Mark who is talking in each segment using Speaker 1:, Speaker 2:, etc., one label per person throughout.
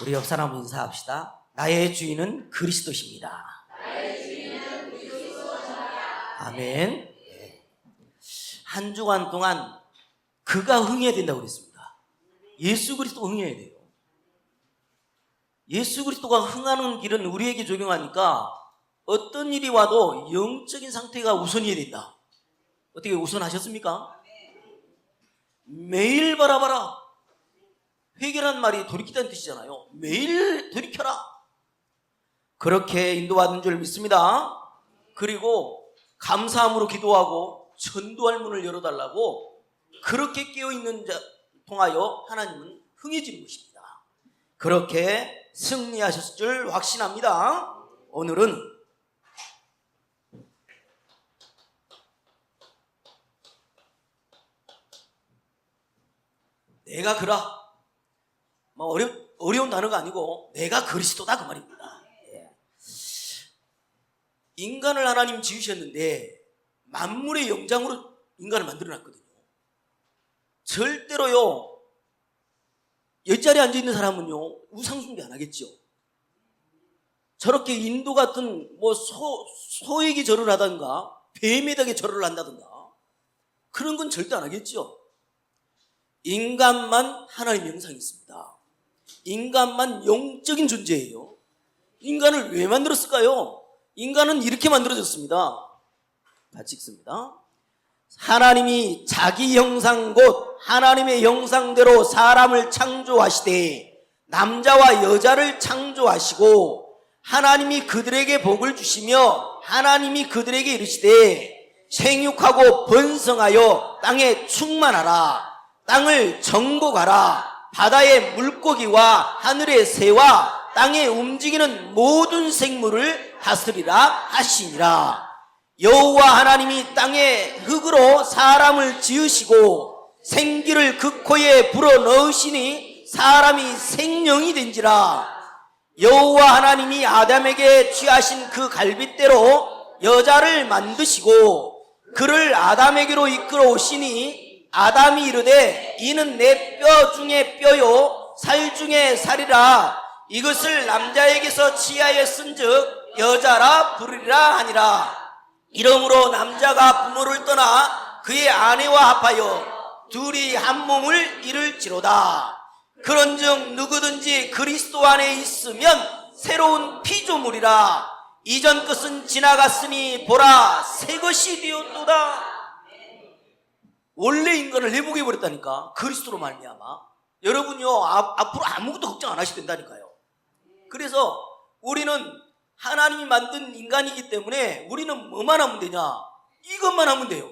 Speaker 1: 우리 옆 사람 인사합시다. 나의 주인은 그리스도십니다. 아멘. 예. 한 주간 동안 그가 흥해야 된다고 그랬습니다. 예수 그리스도가 흥해야 돼요. 예수 그리스도가 흥하는 길은 우리에게 적용하니까 어떤 일이 와도 영적인 상태가 우선이어야 된다. 어떻게 우선하셨습니까? 매일 바라봐라. 회개란 말이 돌이키다는 뜻이잖아요. 매일 돌이켜라. 그렇게 인도받은 줄 믿습니다. 그리고 감사함으로 기도하고 전도할 문을 열어달라고 그렇게 깨어있는 자 통하여 하나님은 흥해지는 것입니다. 그렇게 승리하셨을 줄 확신합니다. 오늘은 내가 그라 뭐 어려, 어려운 단어가 아니고 내가 그리스도다 그 말입니다. 예. 인간을 하나님 지으셨는데 만물의 영장으로 인간을 만들어놨거든요. 절대로요 옆자리에 앉아 있는 사람은요 우상숭배 안 하겠죠. 저렇게 인도 같은 뭐 소, 소에게 절을 하던가 뱀에게 절을 한다든가 그런 건 절대 안 하겠죠. 인간만 하나님의 형상이 있습니다. 인간만 영적인 존재예요. 인간을 왜 만들었을까요? 인간은 이렇게 만들어졌습니다. 같이 읽습니다. 하나님이 자기 형상 곧 하나님의 형상대로 사람을 창조하시되 남자와 여자를 창조하시고 하나님이 그들에게 복을 주시며 하나님이 그들에게 이르시되 생육하고 번성하여 땅에 충만하라 땅을 정복하라 바다의 물고기와 하늘의 새와 땅에 움직이는 모든 생물을 다스리라 하시니라. 여호와 하나님이 땅에 흙으로 사람을 지으시고 생기를 그 코에 불어 넣으시니 사람이 생명이 된지라. 여호와 하나님이 아담에게 취하신 그 갈빗대로 여자를 만드시고 그를 아담에게로 이끌어 오시니 아담이 이르되 이는 내 뼈 중에 뼈요 살 중에 살이라 이것을 남자에게서 쓴즉 여자라 부르리라 하니라 이러므로 남자가 부모를 떠나 그의 아내와 합하여 둘이 한 몸을 이룰지로다. 그런즉 누구든지 그리스도 안에 있으면 새로운 피조물이라. 이전 것은 지나갔으니 보라 새 것이 되었도다. 원래 인간을 회복해 버렸다니까 그리스도로 말미암아. 여러분요 앞, 앞으로 아무것도 걱정 안 하셔도 된다니까요. 그래서 우리는 하나님이 만든 인간이기 때문에 우리는 뭐만 하면 되냐? 이것만 하면 돼요.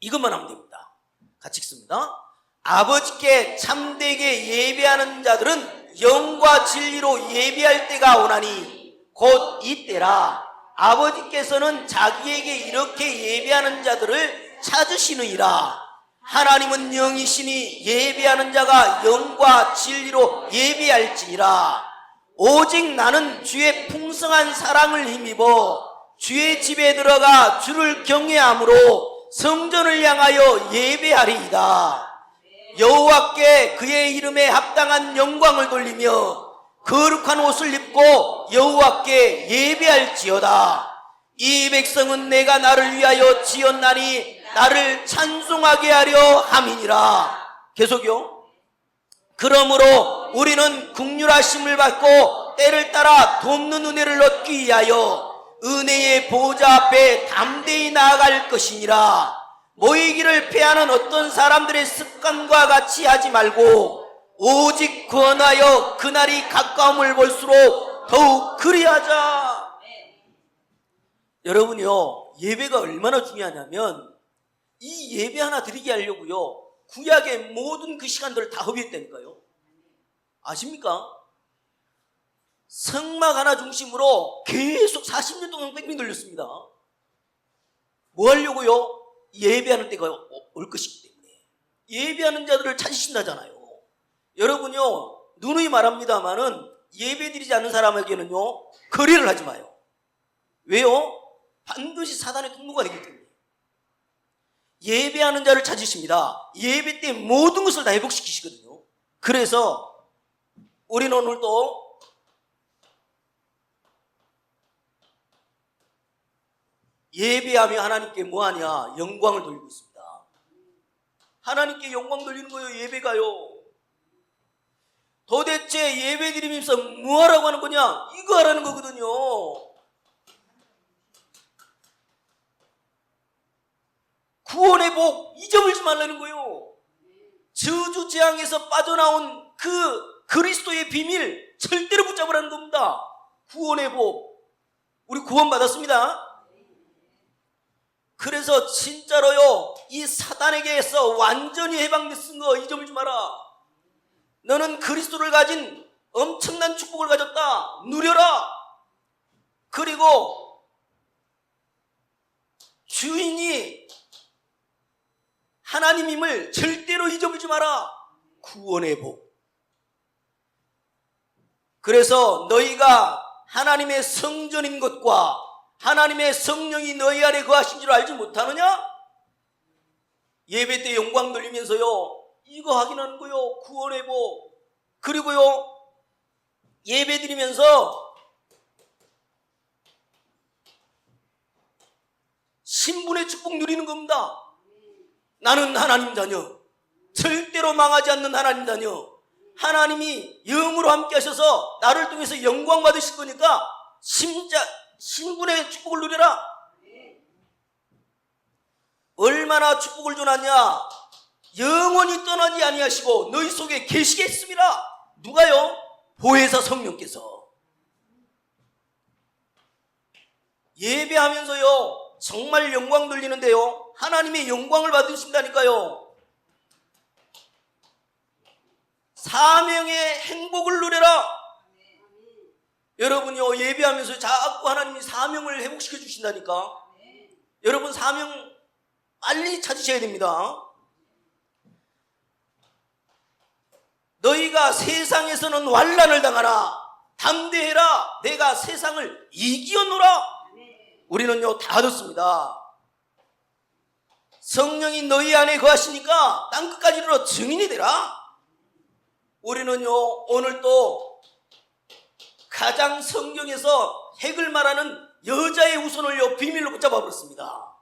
Speaker 1: 이것만 하면 됩니다. 같이 읽습니다. 아버지께 참되게 예배하는 자들은 영과 진리로 예배할 때가 오나니 곧 이때라. 아버지께서는 자기에게 이렇게 예배하는 자들을 찾으시느니라. 하나님은 영이시니 예배하는 자가 영과 진리로 예배할지니라. 오직 나는 주의 풍성한 사랑을 힘입어 주의 집에 들어가 주를 경외함으로 성전을 향하여 예배하리이다. 여호와께 그의 이름에 합당한 영광을 돌리며 거룩한 옷을 입고 여호와께 예배할지어다. 이 백성은 내가 나를 위하여 지었나니 나를 찬송하게 하려 함이니라. 계속요. 그러므로 우리는 국률하심을 받고 때를 따라 돕는 은혜를 얻기 위하여 은혜의 보좌 앞에 담대히 나아갈 것이니라. 모이기를 패하는 어떤 사람들의 습관과 같이 하지 말고 오직 구원하여 그날이 가까움을 볼수록 더욱 그리하자. 여러분요 예배가 얼마나 중요하냐면 이 예배 하나 드리게 하려고요 구약의 모든 그 시간들을 다 허비했다니까요. 아십니까? 성막 하나 중심으로 계속 40년 동안 뺑뺑 돌렸습니다. 뭐 하려고요? 예배하는 때가 올 것이기 때문에. 예배하는 자들을 찾으신다잖아요. 여러분요, 누누이 말합니다만은 예배 드리지 않는 사람에게는요, 거래를 하지 마요. 왜요? 반드시 사단의 통로가 되기 때문에. 예배하는 자를 찾으십니다. 예배 때 모든 것을 다 회복시키시거든요. 그래서 우리는 오늘도 예배하며 하나님께 뭐하냐? 영광을 돌리고 있습니다. 하나님께 영광 돌리는 거예요, 예배가요. 도대체 예배 드리면서 뭐하라고 하는 거냐? 이거 하라는 거거든요. 구원의 복 잊어버리지 말라는 거예요. 저주 재앙에서 빠져나온 그 그리스도의 비밀 절대로 붙잡으라는 겁니다. 구원의 복. 우리 구원 받았습니다. 그래서 진짜로요, 이 사단에게서 완전히 해방됐은 거 잊어버리지 마라. 너는 그리스도를 가진 엄청난 축복을 가졌다. 누려라. 그리고 주인이 하나님임을 절대로 잊어버리지 마라. 구원의 복. 그래서 너희가 하나님의 성전인 것과 하나님의 성령이 너희 안에 거하신 줄 알지 못하느냐? 예배 때 영광 돌리면서요, 이거 확인하는 거요, 구원의 복. 그리고요, 예배 드리면서 신분의 축복 누리는 겁니다. 나는 하나님 자녀. 절대로 망하지 않는 하나님 자녀. 하나님이 영으로 함께 하셔서 나를 통해서 영광 받으실 거니까 심자, 신분의 축복을 누려라. 얼마나 축복을 주놨냐? 영원히 떠나지 아니하시고 너희 속에 계시겠습니다. 누가요? 보혜사 성령께서. 예배하면서요, 정말 영광 돌리는데요, 하나님의 영광을 받으신다니까요. 사명의 행복을 누려라. 여러분요 예배하면서 자꾸 하나님이 사명을 회복시켜 주신다니까. 여러분 사명 빨리 찾으셔야 됩니다. 너희가 세상에서는 환란을 당하나 담대해라. 내가 세상을 이기었노라. 우리는요 다 듣습니다. 성령이 너희 안에 거하시니까 땅 끝까지 이르러 증인이 되라. 우리는요 오늘 또 가장 성경에서 핵을 말하는 여자의 우선을요 비밀로 붙잡아 버렸습니다.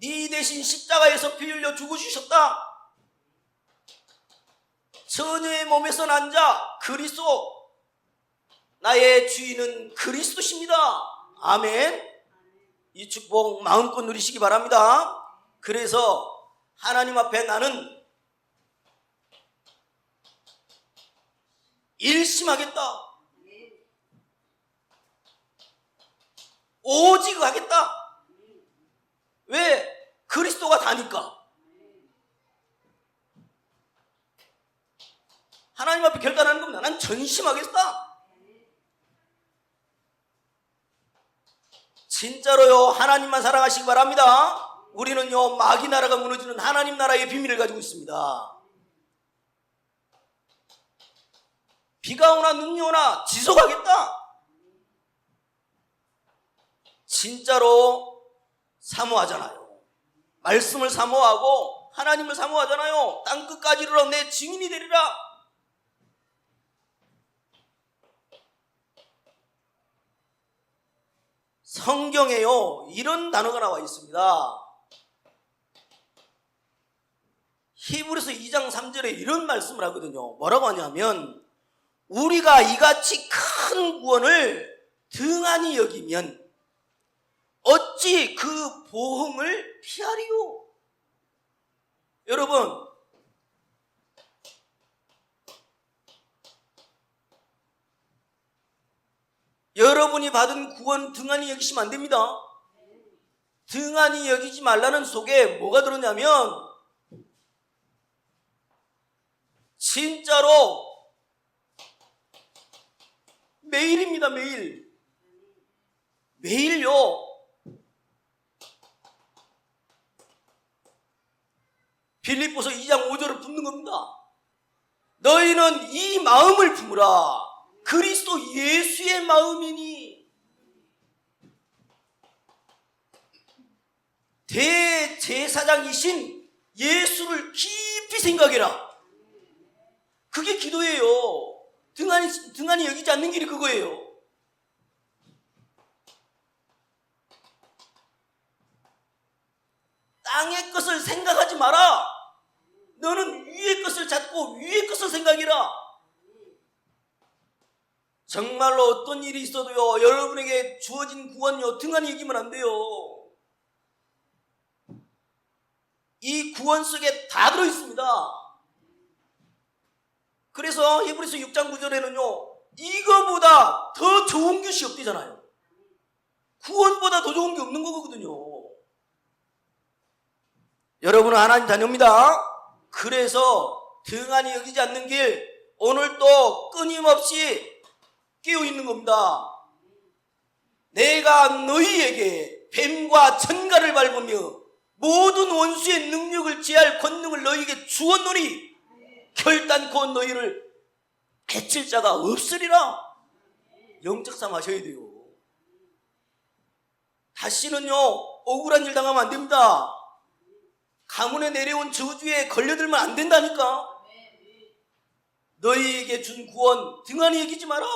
Speaker 1: 네 대신 십자가에서 피 흘려 죽으주셨다. 처녀의 몸에서 난 자 그리스도 나의 주인은 그리스도십니다. 아멘. 이 축복 마음껏 누리시기 바랍니다. 그래서 하나님 앞에 나는 일심하겠다. 오직 하겠다. 왜? 그리스도가 다니까. 하나님 앞에 결단하는 겁니다. 난 전심하겠다. 진짜로요, 하나님만 사랑하시기 바랍니다. 우리는요, 마귀 나라가 무너지는 하나님 나라의 비밀을 가지고 있습니다. 비가 오나 눈이 오나 지속하겠다. 진짜로 사모하잖아요. 말씀을 사모하고 하나님을 사모하잖아요. 땅 끝까지 이르러 내 증인이 되리라. 성경에요 이런 단어가 나와 있습니다. 히브리서 2장 3절에 이런 말씀을 하거든요. 뭐라고 하냐면 우리가 이같이 큰 구원을 등한히 여기면 어찌 그 보응을 피하리요? 여러분, 여러분이 받은 구원 등한히 여기시면 안 됩니다. 등한히 여기지 말라는 속에 뭐가 들었냐면, 진짜로 매일입니다, 매일. 매일요. 빌립보서 2장 5절을 붙는 겁니다. 너희는 이 마음을 품으라. 그리스도 예수의 마음이니. 대제사장이신 예수를 깊이 생각해라. 그게 기도예요. 등한히, 등한히 여기지 않는 길이 그거예요. 땅의 것을 생각하지 마라. 너는 위의 것을 찾고 위의 것을 생각이라. 정말로 어떤 일이 있어도요, 여러분에게 주어진 구원요, 등한히 여기면 안 돼요. 이 구원 속에 다 들어있습니다. 그래서 히브리서 6장 9절에는요, 이거보다 더 좋은 것이 없대잖아요. 구원보다 더 좋은 게 없는 거거든요. 여러분은 하나님 자녀입니다. 그래서 등한히 여기지 않는 길, 오늘 또 끊임없이 깨어 있는 겁니다. 내가 너희에게 뱀과 천가를 밟으며 모든 원수의 능력을 제할 권능을 너희에게 주었노니 결단코 너희를 해칠 자가 없으리라. 영적 삶 하셔야 돼요. 다시는요, 억울한 일 당하면 안 됩니다. 가문에 내려온 저주에 걸려들면 안 된다니까. 너희에게 준 구원 등한히 여기지 마라.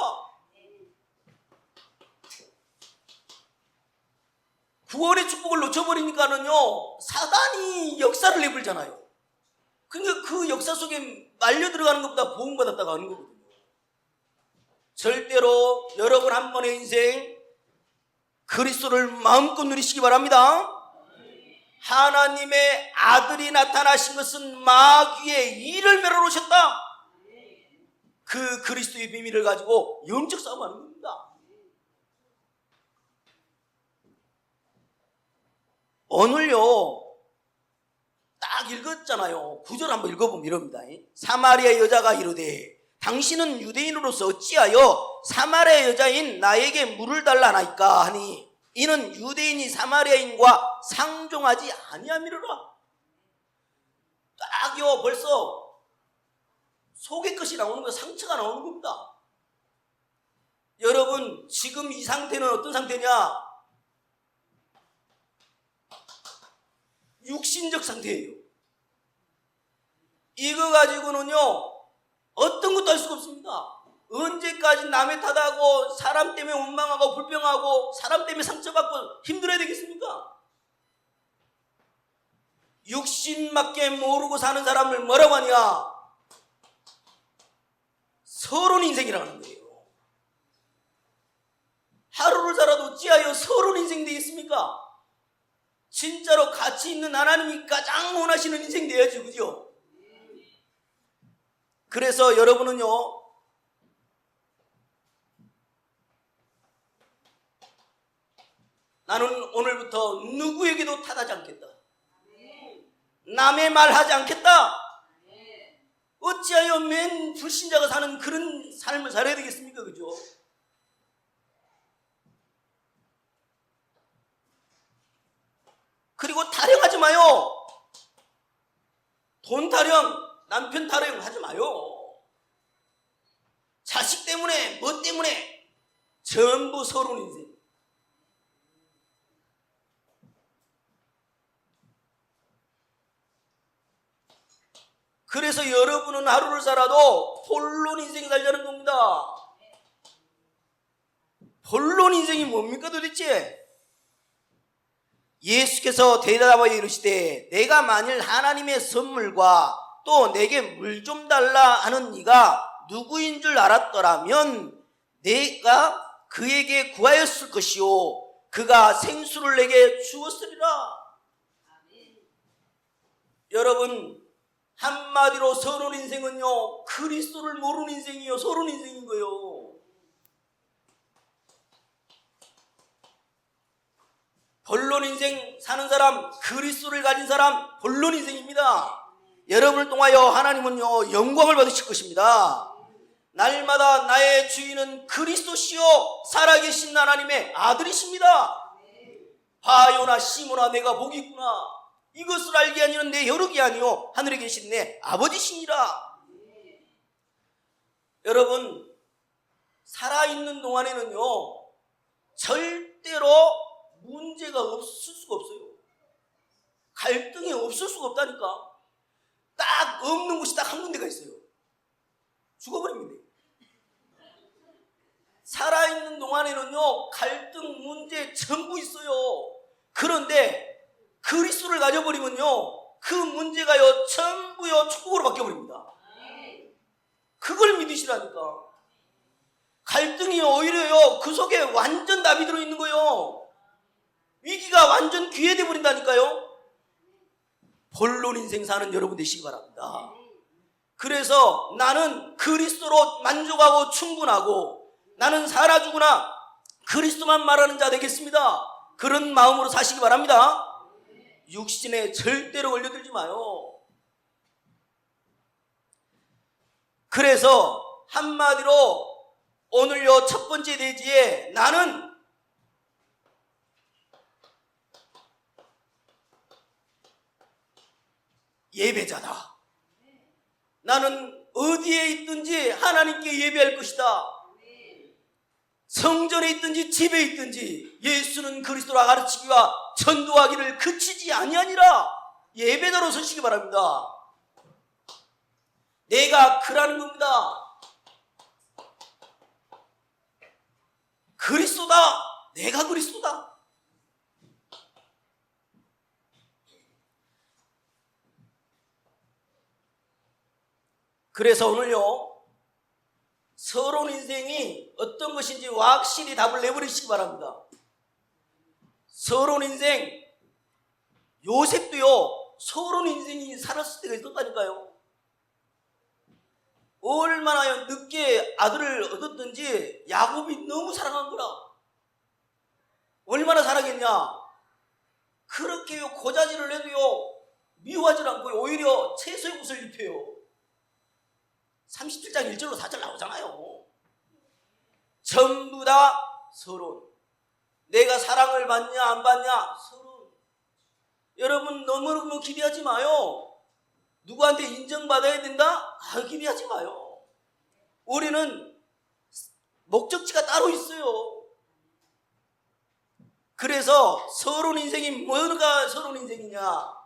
Speaker 1: 구원의 축복을 놓쳐버리니까는요, 사단이 역사를 내불잖아요. 그러니까 그 역사 속에 말려 들어가는 것보다 보응받았다가 하는 거거든요. 절대로 여러분 한 번의 인생 그리스도를 마음껏 누리시기 바랍니다. 하나님의 아들이 나타나신 것은 마귀의 일을 멸하러 오셨다. 그 그리스도의 비밀을 가지고 영적 싸움하는 겁니다. 오늘요, 딱 읽었잖아요. 구절 한번 읽어보면 이럽니다. 사마리아 여자가 이르되 당신은 유대인으로서 어찌하여 사마리아 여자인 나에게 물을 달라 나이까 하니 이는 유대인이 사마리아인과 상종하지 아니함이로라. 딱요 벌써 속의 것이 나오는 거 상처가 나오는 겁니다. 여러분 지금 이 상태는 어떤 상태냐? 육신적 상태예요. 이거 가지고는요, 어떤 것도 할 수가 없습니다. 언제까지 남의 탓하고, 사람 때문에 원망하고, 불평하고, 사람 때문에 상처받고 힘들어야 되겠습니까? 육신밖에 모르고 사는 사람을 뭐라고 하냐? 서론 인생이라고 하는 거예요. 하루를 살아도 어찌하여 서론 인생 되겠습니까? 진짜로 가치 있는 하나님이 가장 원하시는 인생 돼야죠. 그죠? 그래서 여러분은요, 나는 오늘부터 누구에게도 탓하지 않겠다. 남의 말 하지 않겠다. 어찌하여 맨 불신자가 사는 그런 삶을 살아야 되겠습니까? 그죠? 그리고 타령하지 마요. 돈 타령, 남편 타령 하지 마요. 자식 때문에, 뭐 때문에 전부 서론 인생. 그래서 여러분은 하루를 살아도 본론 인생 살자는 겁니다. 본론 인생이 뭡니까 도대체? 예수께서 대답하여 이르시되 내가 만일 하나님의 선물과 또 내게 물 좀 달라 하는 이가 누구인 줄 알았더라면 내가 그에게 구하였을 것이요 그가 생수를 내게 주었으리라. 여러분 한마디로 서론 인생은요 그리스도를 모르는 인생이요 서론 인생인 거요. 본론 인생 사는 사람, 그리스도를 가진 사람, 본론 인생입니다. 여러분을 통하여 하나님은요, 영광을 받으실 것입니다. 날마다 나의 주인은 그리스도시요, 살아계신 하나님의 아들이십니다. 바요나 시모나 내가 복이 있구나. 이것을 알게 하니는 내 혈육이 아니요, 하늘에 계신 내 아버지시니라. 여러분, 살아있는 동안에는요, 절대로 문제가 없을 수가 없어요. 갈등이 없을 수가 없다니까. 딱 없는 곳이 딱 한 군데가 있어요. 죽어버립니다. 살아있는 동안에는요, 갈등, 문제 전부 있어요. 그런데 그리스도를 가져버리면요, 그 문제가요, 전부요, 축복으로 바뀌어버립니다. 그걸 믿으시라니까. 갈등이 오히려요, 그 속에 완전 답이 들어있는 거예요. 위기가 완전 기회돼 버린다니까요. 본론 인생 사는 여러분 되시기 바랍니다. 그래서 나는 그리스도로 만족하고 충분하고 나는 살아 죽으나 그리스도만 말하는 자 되겠습니다. 그런 마음으로 사시기 바랍니다. 육신에 절대로 걸려들지 마요. 그래서 한마디로 오늘요 첫 번째 대지에 나는 예배자다. 나는 어디에 있든지 하나님께 예배할 것이다. 성전에 있든지 집에 있든지 예수는 그리스도라 가르치기와 전도하기를 그치지 아니하니라 예배자로 서시기 바랍니다. 내가 그라는 겁니다. 그리스도다. 내가 그리스도다. 그래서 오늘요, 서러운 인생이 어떤 것인지 확실히 답을 내버리시기 바랍니다. 서러운 인생, 요셉도요, 서러운 인생이 살았을 때가 있었다니까요. 얼마나 늦게 아들을 얻었든지 야곱이 너무 사랑한 거라. 얼마나 사랑했냐? 그렇게요, 고자질을 해도요, 미워하지 않고 오히려 채소의 옷을 입혀요. 37장 1절로 4절 나오잖아요. 전부 다 서론. 내가 사랑을 받냐 안 받냐 서론. 여러분 너무너무 기대하지 마요. 누구한테 인정받아야 된다? 아 기대하지 마요. 우리는 목적지가 따로 있어요. 그래서 서론 인생이 뭐가 서론 인생이냐?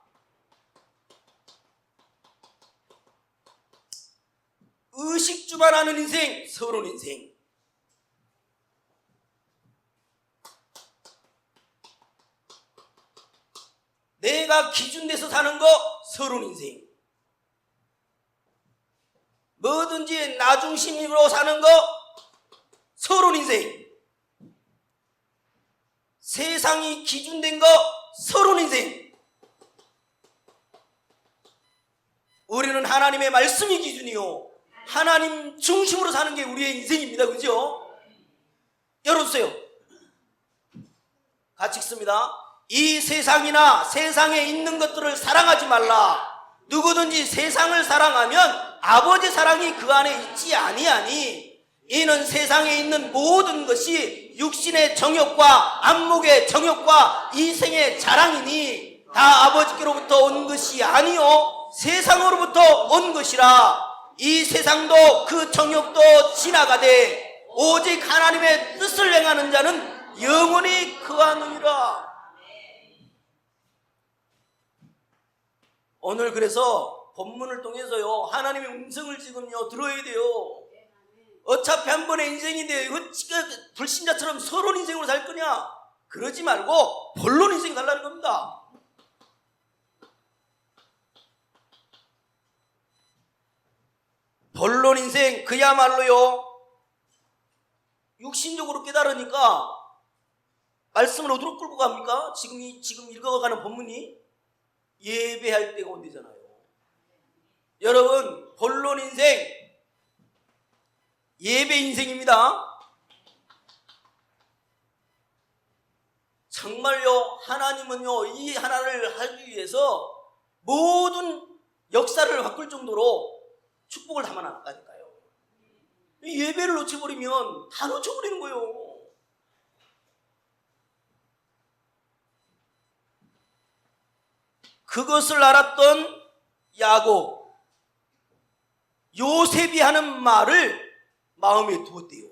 Speaker 1: 의식주만 하는 인생, 서론 인생. 내가 기준돼서 사는 거, 서론 인생. 뭐든지 나 중심으로 사는 거, 서론 인생. 세상이 기준된 거, 서론 인생. 우리는 하나님의 말씀이 기준이요. 하나님 중심으로 사는 게 우리의 인생입니다. 그죠? 열어주세요. 같이 읽습니다. 이 세상이나 세상에 있는 것들을 사랑하지 말라. 누구든지 세상을 사랑하면 아버지 사랑이 그 안에 있지 아니하니 이는 세상에 있는 모든 것이 육신의 정욕과 안목의 정욕과 이생의 자랑이니 다 아버지께로부터 온 것이 아니요 세상으로부터 온 것이라 이 세상도 그 정욕도 지나가되 오직 하나님의 뜻을 행하는 자는 영원히 그하느니라. 오늘 그래서 본문을 통해서요 하나님의 음성을 지금요 들어야 돼요. 어차피 한 번의 인생인데 이거 불신자처럼 서론 인생으로 살 거냐? 그러지 말고 본론 인생 살라는 겁니다. 본론 인생 그야말로요 육신적으로 깨달으니까 말씀을 어디로 끌고 갑니까? 지금 이 지금 읽어가는 본문이 예배할 때가 온대잖아요. 여러분 본론 인생 예배 인생입니다. 정말요 하나님은요 이 하나를 하기 위해서 모든 역사를 바꿀 정도로 축복을 담아놨다니까요. 이 예배를 놓쳐버리면 다 놓쳐버리는 거예요. 그것을 알았던 야곱, 요셉이 하는 말을 마음에 두었대요.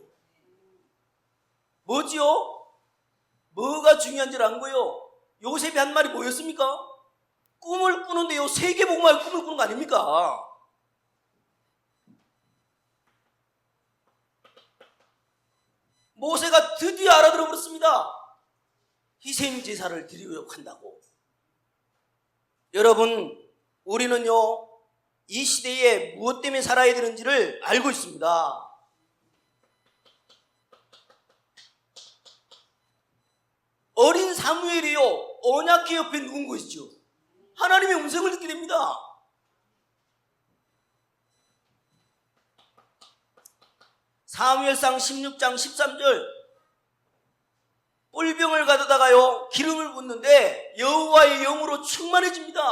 Speaker 1: 뭐지요? 뭐가 중요한지를 안 거요? 요셉이 한 말이 뭐였습니까? 꿈을 꾸는데요, 세계복음화의 꿈을 꾸는 거 아닙니까? 모세가 드디어 알아들어 버렸습니다. 희생 제사를 드리려고 한다고. 여러분, 우리는요, 이 시대에 무엇 때문에 살아야 되는지를 알고 있습니다. 어린 사무엘이요, 언약계 옆에 누운 것이죠. 하나님의 음성을 듣게 됩니다. 사무엘상 16장 13절 뿔병을 가져다가요 기름을 붓는데 여호와의 영으로 충만해집니다.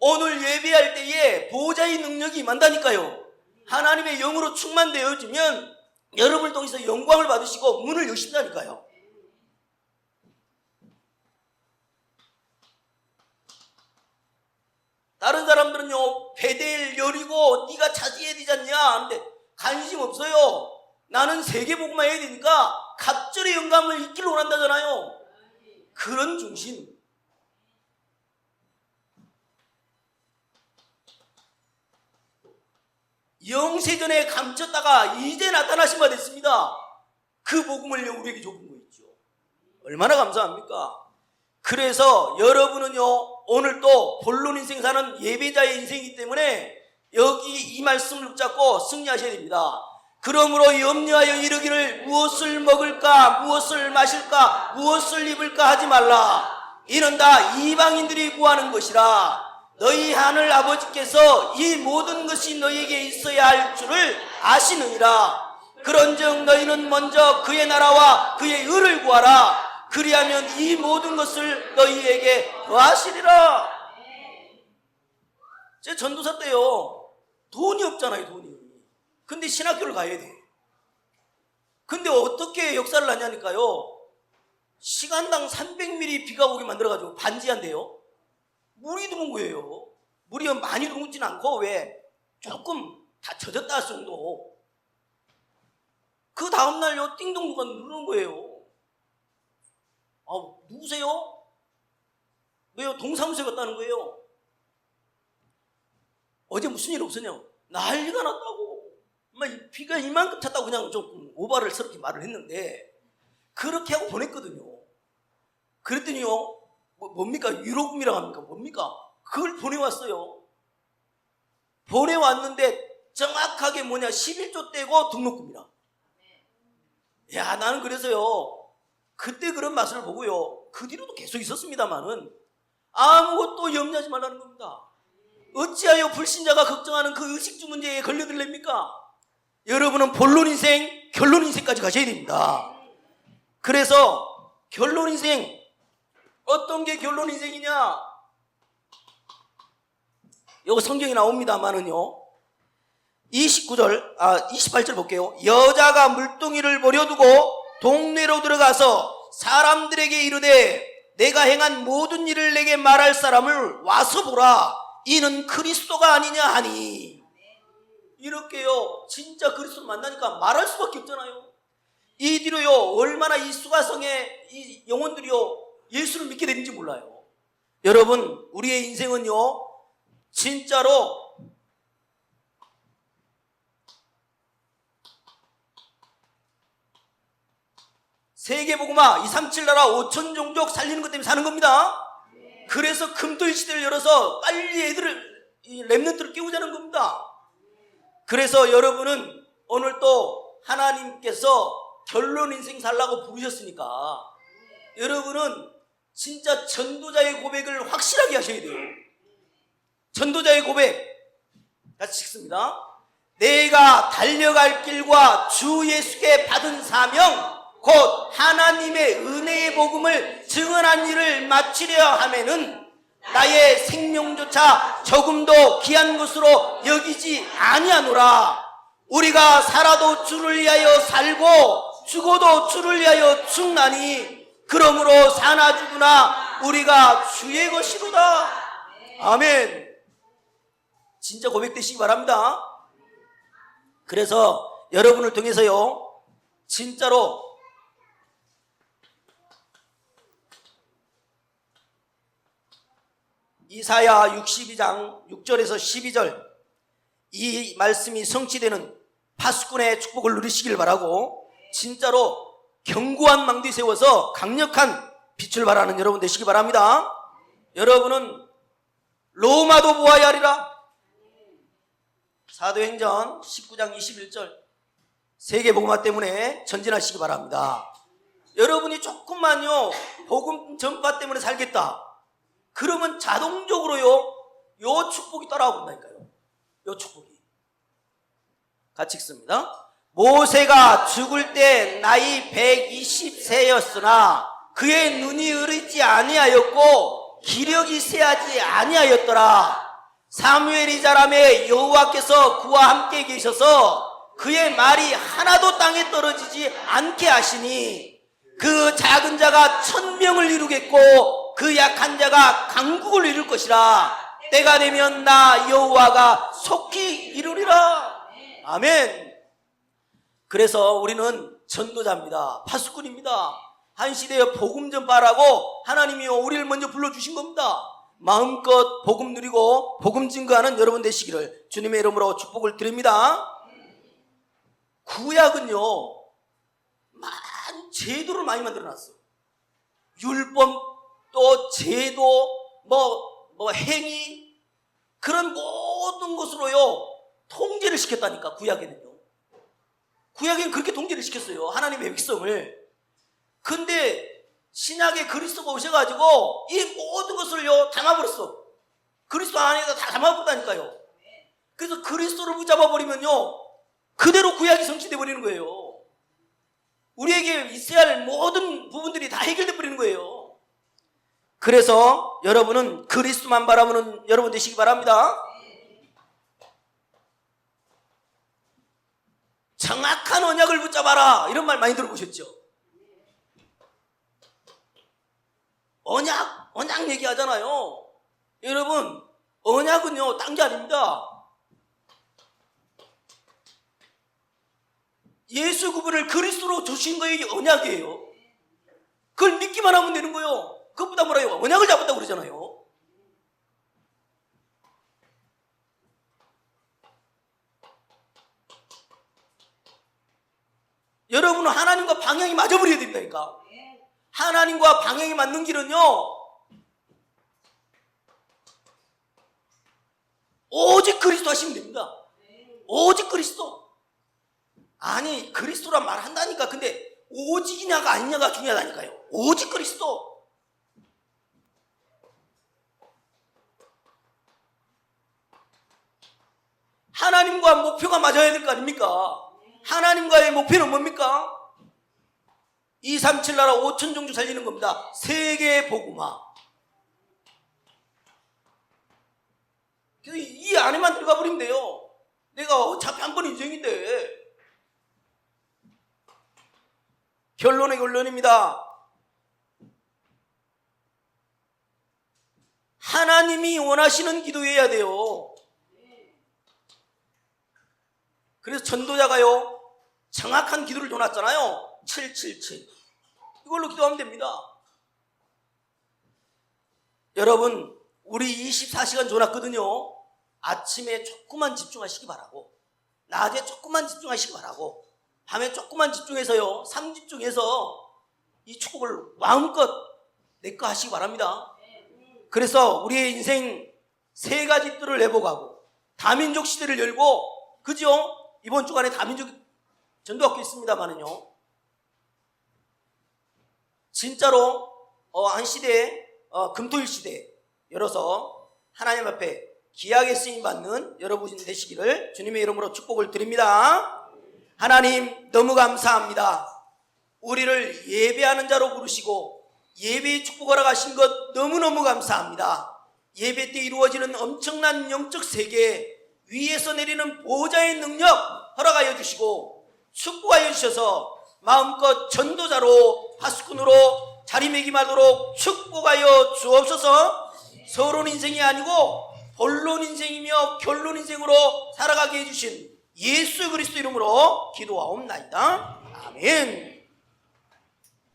Speaker 1: 오늘 예배할 때에 보좌의 능력이 임한다니까요. 하나님의 영으로 충만되어지면 여러분을 통해서 영광을 받으시고 문을 여신다니까요. 다른 사람들은요 베델 열이고 네가 차지해야 되지 않냐 근데 관심 없어요 나는 세계복만 해야 되니까 갑절의 영감을 잊기를 원한다잖아요. 그런 중심. 영세전에 감췄다가 이제 나타나신 바 됐습니다. 그 복음을 우리에게 줬은 거 있죠. 얼마나 감사합니까? 그래서 여러분은요 오늘 또 본론 인생 사는 예배자의 인생이기 때문에 여기 이 말씀을 붙잡고 승리하셔야 됩니다. 그러므로 염려하여 이르기를 무엇을 먹을까 무엇을 마실까 무엇을 입을까 하지 말라. 이는 다 이방인들이 구하는 것이라. 너희 하늘 아버지께서 이 모든 것이 너희에게 있어야 할 줄을 아시느니라. 그런즉 너희는 먼저 그의 나라와 그의 의를 구하라. 그리하면 이 모든 것을 너희에게 더하시리라. 제 전도사 때요. 돈이 없잖아요, 돈이. 근데 신학교를 가야 돼. 근데 어떻게 역사를 하냐니까요. 시간당 300mm 비가 오게 만들어가지고 반지한데요. 물이 들어온 거예요. 물이 많이 들어오진 않고 왜 조금 다 젖었다 할 정도. 그 다음날요, 띵동 누가 누르는 거예요. 아, 누구세요? 왜요? 동사무소에 갔다는 거예요. 어제 무슨 일 없었냐고. 난리가 났다고. 막 비가 이만큼 찼다고 그냥 좀 오바를스럽게 말을 했는데, 그렇게 하고 보냈거든요. 그랬더니요, 뭐, 뭡니까? 유로금이라고 합니까? 뭡니까? 그걸 보내왔어요. 보내왔는데, 정확하게 뭐냐, 11조 떼고 등록금이라. 야, 나는 그래서요, 그때 그런 맛을 보고요. 그 뒤로도 계속 있었습니다만은 아무것도 염려하지 말라는 겁니다. 어찌하여 불신자가 걱정하는 그 의식주 문제에 걸려들랍니까? 여러분은 본론 인생, 결론 인생까지 가셔야 됩니다. 그래서 결론 인생 어떤 게 결론 인생이냐? 여기 성경이 나옵니다만은요. 29절, 아, 28절 볼게요. 여자가 물동이를 버려두고 동네로 들어가서 사람들에게 이르되 내가 행한 모든 일을 내게 말할 사람을 와서 보라. 이는 그리스도가 아니냐 하니. 이렇게요. 진짜 그리스도 만나니까 말할 수밖에 없잖아요. 이 뒤로요. 얼마나 이 수가성의 이 영혼들이요. 예수를 믿게 되는지 몰라요. 여러분, 우리의 인생은요. 진짜로 세계복음화 237 나라 5천 종족 살리는 것 때문에 사는 겁니다. 그래서 금토일 시대를 열어서 빨리 애들을 이 랩런트를 끼우자는 겁니다. 그래서 여러분은 오늘 또 하나님께서 결론 인생 살라고 부르셨으니까 여러분은 진짜 전도자의 고백을 확실하게 하셔야 돼요. 전도자의 고백 같이 읽습니다. 내가 달려갈 길과 주 예수께 받은 사명 곧 하나님의 은혜의 복음을 증언한 일을 마치려 하면은 나의 생명조차 조금도 귀한 것으로 여기지 아니하노라. 우리가 살아도 주를 위하여 살고 죽어도 주를 위하여 죽나니 그러므로 사나 죽으나 우리가 주의 것이로다. 아멘. 진짜 고백되시기 바랍니다. 그래서 여러분을 통해서요. 진짜로 이사야 62장 6절에서 12절 이 말씀이 성취되는 파수꾼의 축복을 누리시길 바라고 진짜로 견고한 망대 세워서 강력한 빛을 발하는 여러분 되시기 바랍니다. 여러분은 로마도 보아야 하리라. 사도행전 19장 21절 세계 복음화 때문에 전진하시기 바랍니다. 여러분이 조금만요 복음 전파 때문에 살겠다. 그러면 자동적으로요 요 축복이 따라와 본다니까요. 요 축복이 같이 읽습니다. 모세가 죽을 때 나이 120세였으나 그의 눈이 으르지 아니하였고 기력이 세하지 아니하였더라. 사무엘이 자람에 여호와께서 그와 함께 계셔서 그의 말이 하나도 땅에 떨어지지 않게 하시니 그 작은 자가 천명을 이루겠고 그 약한 자가 강국을 이룰 것이라. 때가 되면 나 여호와가 속히 이루리라. 아멘. 그래서 우리는 전도자입니다. 파수꾼입니다. 한 시대에 복음 전파라고 하나님이 우리를 먼저 불러주신 겁니다. 마음껏 복음 누리고 복음 증거하는 여러분 되시기를 주님의 이름으로 축복을 드립니다. 구약은요 제도를 많이 만들어놨어. 율법 또 제도 뭐, 뭐 행위 그런 모든 것으로요 통제를 시켰다니까 구약에는요. 구약에는 그렇게 통제를 시켰어요. 하나님의 백성을. 근데 신약에 그리스도가 오셔가지고 이 모든 것을요 담아버렸어. 그리스도 안에다 다 담아버렸다니까요. 그래서 그리스도를 붙잡아버리면요 그대로 구약이 성취돼 버리는 거예요. 우리에게 있어야 할 모든 부분들이 다 해결돼 버리는 거예요. 그래서 여러분은 그리스도만 바라보는 여러분 되시기 바랍니다. 정확한 언약을 붙잡아라 이런 말 많이 들어보셨죠? 언약 언약 얘기하잖아요. 여러분 언약은요 딴 게 아닙니다. 예수 그분을 그리스도로 주신 거에 언약이에요. 그걸 믿기만 하면 되는 거예요. 그것보다 뭐라요? 언약을 잡았다고 그러잖아요. 여러분은 하나님과 방향이 맞아버려야 된다니까. 하나님과 방향이 맞는 길은요, 오직 그리스도 하시면 됩니다. 오직 그리스도. 아니 그리스도란 말 한다니까 근데 오직이냐가 아니냐가 중요하다니까요 오직 그리스도 하나님과 목표가 맞아야 될 거 아닙니까? 하나님과의 목표는 뭡니까? 237 나라 5천 종주 살리는 겁니다. 세계 복음화. 그래서 이 안에만 들어가 버리면 돼요. 내가 어차피 한 번 인생인데. 결론의 결론입니다. 하나님이 원하시는 기도해야 돼요. 그래서 전도자가요, 정확한 기도를 줘놨잖아요. 777. 이걸로 기도하면 됩니다. 여러분, 우리 24시간 줘놨거든요. 아침에 조금만 집중하시기 바라고, 낮에 조금만 집중하시기 바라고, 밤에 조금만 집중해서요, 삼집중해서 이 축복을 마음껏 내 거 하시기 바랍니다. 그래서 우리의 인생 세 가지 뜰을 회복하고, 다민족 시대를 열고, 그죠? 이번 주간에 다민족 전도학교 있습니다만은요, 진짜로, 어, 한 시대에, 어, 금토일 시대 열어서 하나님 앞에 기하게 쓰임 받는 여러분 되시기를 주님의 이름으로 축복을 드립니다. 하나님 너무 감사합니다. 우리를 예배하는 자로 부르시고 예배의 축복하러 가신 것 너무너무 감사합니다. 예배 때 이루어지는 엄청난 영적 세계 위에서 내리는 보호자의 능력 허락하여 주시고 축복하여 주셔서 마음껏 전도자로 파수꾼으로 자리매김하도록 축복하여 주옵소서 서론 인생이 아니고 본론 인생이며 결론 인생으로 살아가게 해주신 예수 그리스도 이름으로 기도하옵나이다. 아멘.